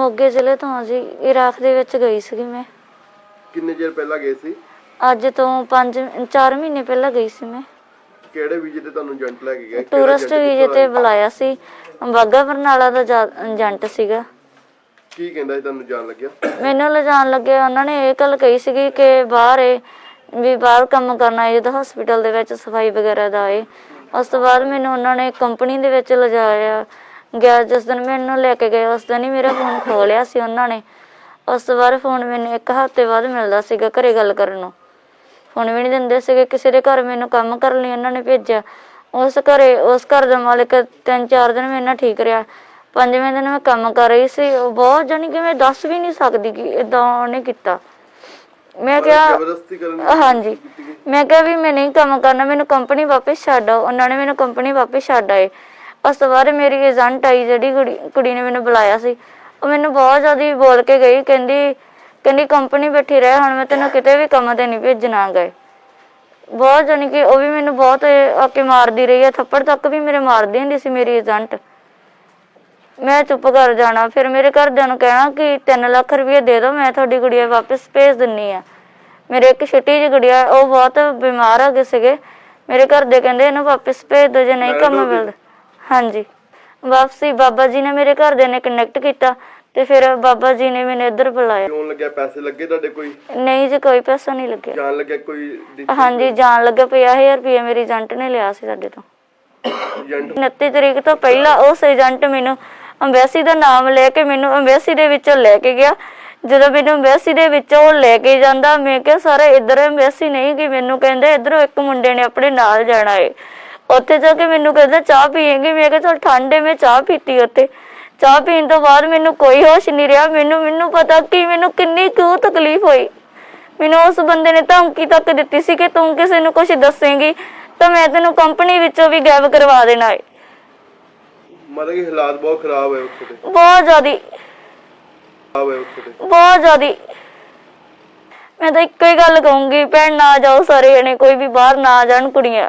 ਮੋਗੇ ਜ਼ਿਲ੍ਹੇ ਤੋਂ ਹਾਂ ਜੀ ਇਰਾਕ ਦੇ ਵਿੱਚ ਗਈ ਸੀਗੀ ਮੈਂ। ਕਿੰਨੇ ਚਿਰ ਪਹਿਲਾਂ ਗਏ ਸੀ? ਅੱਜ ਤੋਂ 5 4 ਮਹੀਨੇ ਪਹਿਲਾਂ ਗਈ ਸੀ ਮੈਂ। ਕਿਹੜੇ ਵੀਜ਼ੇ ਤੇ ਤੁਹਾਨੂੰ ਏਜੰਟ ਲੈ ਕੇ ਗਿਆ ਟੂਰਿਸਟ ਵੀਜ਼ੇ ਤੇ? ਬੁਲਾਇਆ ਸੀ। ਬਾਗਾ ਬਰਨਾਲਾ ਦਾ ਏਜੰਟ ਸੀਗਾ। ਕੀ ਕਹਿੰਦਾ ਸੀ ਤੁਹਾਨੂੰ ਜਾਣ ਲੱਗਿਆ? ਮੈਨੂੰ ਲਿਜਾਣ ਲੱਗੇ ਉਹਨਾਂ ਨੇ ਇਹ ਗੱਲ ਕਹੀ ਸੀਗੀ ਕਿ ਬਾਹਰ ਏ ਵੀ ਬਾਹਰ ਕੰਮ ਕਰਨਾ ਏ ਜਿਹਦਾ ਹਸਪੀਟਲ ਦੇ ਵਿੱਚ ਸਫ਼ਾਈ ਵਗੈਰਾ ਦਾ ਏ ਉਸ ਤੋਂ ਬਾਅਦ ਮੈਨੂੰ ਉਹਨਾਂ ਨੇ ਕੰਪਨੀ ਦੇ ਵਿੱਚ ਲਿਜਾਇਆ। ਗਿਆ ਜਿਸ ਦਿਨ ਮੈਨੂੰ ਲੈ ਕੇ ਗਏ ਉਸ ਦਿਨ ਹੀ ਮੇਰਾ ਫੋਨ ਖੋ ਲਿਆ ਸੀ ਉਹਨਾਂ ਨੇ। ਉਸ ਤੋਂ ਬਾਅਦ ਫੋਨ ਮੈਨੂੰ ਇੱਕ ਹਫ਼ਤੇ ਬਾਅਦ ਮਿਲਦਾ ਸੀਗਾ ਘਰੇ ਗੱਲ ਕਰਨ ਨੂੰ। ਫੋਨ ਵੀ ਨਹੀਂ ਦਿੰਦੇ ਸੀਗੇ ਕਿਸੇ ਦੇ ਘਰ ਮੈਨੂੰ ਕੰਮ ਕਰਨ ਲਈ ਉਹਨਾਂ ਨੇ ਭੇਜਿਆ। ਉਸ ਘਰੇ ਉਸ ਘਰ ਦਾ ਮਾਲਕ ਤਿੰਨ ਚਾਰ ਦਿਨ ਮੇਰੇ ਨਾਲ ਠੀਕ ਰਿਹਾ। ਪੰਜਵੇਂ ਦਿਨ ਮੈਂ ਕੰਮ ਕਰ ਰਹੀ ਸੀ ਉਹ ਬਹੁਤ ਜਾਨੀ ਕਿ ਮੈਂ ਦੱਸ ਵੀ ਨਹੀਂ ਸਕਦੀ ਕਿ ਇਦਾਂ ਉਹਨੇ ਕੀਤਾ। ਮੈਂ ਕਿਹਾ ਹਾਂਜੀ ਮੈਂ ਕਿਹਾ ਵੀ ਮੈਂ ਨਹੀਂ ਕੰਮ ਕਰਨਾ ਮੈਨੂੰ ਕੰਪਨੀ ਵਾਪਸ ਛੱਡ ਆਓ। ਉਹਨਾਂ ਨੇ ਮੈਨੂੰ ਕੰਪਨੀ ਵਾਪਸ ਛੱਡ ਆਏ। ਉਸ ਤੋਂ ਬਾਅਦ ਮੇਰੀ ਏਜੰਟ ਆਈ ਜਿਹੜੀ ਕੁੜੀ ਕੁੜੀ ਨੇ ਮੈਨੂੰ ਬੁਲਾਇਆ ਸੀ ਉਹ ਮੈਨੂੰ ਬਹੁਤ ਜ਼ਿਆਦਾ ਬੋਲ ਕੇ ਗਈ ਕਹਿੰਦੀ ਕਹਿੰਦੀ ਕੰਪਨੀ ਬੈਠੀ ਰਹਿ ਹੁਣ ਮੈਂ ਤੈਨੂੰ ਕਿਤੇ ਵੀ ਕੰਮ ਤੇ ਨਹੀਂ ਭੇਜਣਾ ਗਏ ਬਹੁਤ ਜਾਣੀ ਕਿ ਉਹ ਵੀ ਮੈਨੂੰ ਬਹੁਤ ਆ ਕੇ ਮਾਰਦੀ ਰਹੀ ਹੈ ਥੱਪੜ ਤੱਕ ਵੀ ਮੇਰੇ ਮਾਰਦੀ ਹੁੰਦੀ ਸੀ ਮੇਰੀ ਏਜੰਟ ਮੈਂ ਚੁੱਪ ਕਰ ਜਾਣਾ ਫਿਰ ਮੇਰੇ ਘਰਦਿਆਂ ਨੂੰ ਕਹਿਣਾ ਕਿ 3 ਲੱਖ ਰੁਪਏ ਦੇ ਦਿਓ ਮੈਂ ਤੁਹਾਡੀ ਗੁੜੀਆ ਵਾਪਸ ਭੇਜ ਦਿੰਨੀ ਆ। ਮੇਰੇ ਇੱਕ ਛੋਟੀ ਜਿਹੀ ਗੁੜੀਆ ਉਹ ਬਹੁਤ ਬਿਮਾਰ ਹੋ ਗਏ ਸੀਗੇ। ਮੇਰੇ ਘਰ ਦੇ ਕਹਿੰਦੇ ਇਹਨੂੰ ਵਾਪਸ ਭੇਜ ਦਿਓ ਜੇ ਨਹੀਂ ਕੰਮ? ਮਿਲਦਾ। ਹਾਂਜੀ। ਵਾਪਸੀ ਬਾਬਾ ਜੀ ਨੇ ਮੇਰੇ ਘਰਦਿਆਂ ਨੇ ਕਨੈਕਟ ਕੀਤਾ ਤੇ ਫਿਰ ਬਾਬਾ ਜੀ ਨੇ ਮੈਨੂੰ ਇੱਧਰ ਬੁਲਾਇਆ। ਕਿਉਂ ਲੱਗਿਆ? ਪੈਸੇ ਲੱਗੇ ਤੁਹਾਡੇ ਕੋਈ? ਨਹੀਂ ਜੀ ਕੋਈ ਪੈਸਾ ਨਹੀਂ ਲੱਗਿਆ। ਜਾਣ ਲੱਗਿਆ ਕੋਈ ਦਿੱਤੀ ਹਾਂਜੀ ਜਾਣ ਲੱਗਾ 50000 ਰੁਪਏ ਮੇਰੀ ਏਜੰਟ ਨੇ ਲਿਆ ਸੀ ਸਾਡੇ ਤੋਂ। ਏਜੰਟ? 29 ਤਰੀਕ ਤੋਂ ਪਹਿਲਾਂ ਉਸ ਏਜੰਟ ਮੈਨੂੰ ਅੰਬੈਸੀ ਦਾ ਨਾਮ ਲੈ ਕੇ ਮੈਨੂੰ ਅੰਬੈਸੀ ਦੇ ਵਿੱਚੋਂ ਲੈ ਕੇ ਗਿਆ। ਜਦੋਂ ਮੈਨੂੰ ਅੰਬੈਸੀ ਦੇ ਵਿੱਚੋਂ ਉਹ ਲੈ ਕੇ ਜਾਂਦਾ ਮੈਂ ਕਿਹਾ ਸਾਰਾ ਇੱਧਰ ਅੰਬੈਸੀ ਨਹੀਂ ਕਿ ਮੈਨੂੰ ਕਹਿੰਦੇ ਇੱਧਰੋਂ ਇੱਕ ਮੁੰਡੇ ਨੇ ਆਪਣੇ ਨਾਲ ਜਾਣਾ ਏ। ਉੱਥੇ ਜਾ ਕੇ ਮੈਨੂੰ ਕਹਿੰਦਾ ਚਾਹ ਪੀਏਂਗੇ। ਮੈਂ ਕਿਹਾ ਚਲ ਠੰਡੇ ਮੈਂ ਚਾਹ ਪੀਤੀ ਉੱਥੇ। ਚਾਹ ਪੀਣ ਤੋਂ ਬਾਅਦ ਮੈਨੂੰ ਕੋਈ ਹੋਸ਼ ਨਹੀਂ ਰਿਹਾ। ਮੈਨੂੰ ਮੈਨੂੰ ਪਤਾ ਕਿ ਮੈਨੂੰ ਕਿੰਨੀ ਕੁ ਤਕਲੀਫ ਹੋਈ। ਮੈਨੂੰ ਉਸ ਬੰਦੇ ਨੇ ਧਮਕੀ ਤੱਕ ਦਿੱਤੀ ਸੀ ਕਿ ਤੂੰ ਕਿਸੇ ਨੂੰ ਕੁਝ ਦੱਸੇਂਗੀ ਤਾਂ ਮੈਂ ਤੈਨੂੰ ਕੰਪਨੀ ਵਿੱਚੋਂ ਵੀ ਗਾਇਬ ਕਰਵਾ ਦੇਣਾ ਏ। ਮਤਲਬ ਕਿ ਹਾਲਾਤ ਬਹੁਤ ਖਰਾਬ ਹੈ ਉੱਥੇ ਦੇ। ਬਹੁਤ ਜ਼ਿਆਦੀ। ਖਰਾਬ ਹੈ ਉੱਥੇ ਦੇ। ਬਹੁਤ ਜ਼ਿਆਦੀ। ਮੈਂ ਤਾਂ ਇੱਕੋ ਹੀ ਗੱਲ ਕਹੂੰਗੀ ਭੈਣ ਨਾ ਜਾਓ ਸਾਰੇ ਜਣੇ ਕੋਈ ਵੀ ਬਾਹਰ ਨਾ ਜਾਣ ਕੁੜੀਆਂ।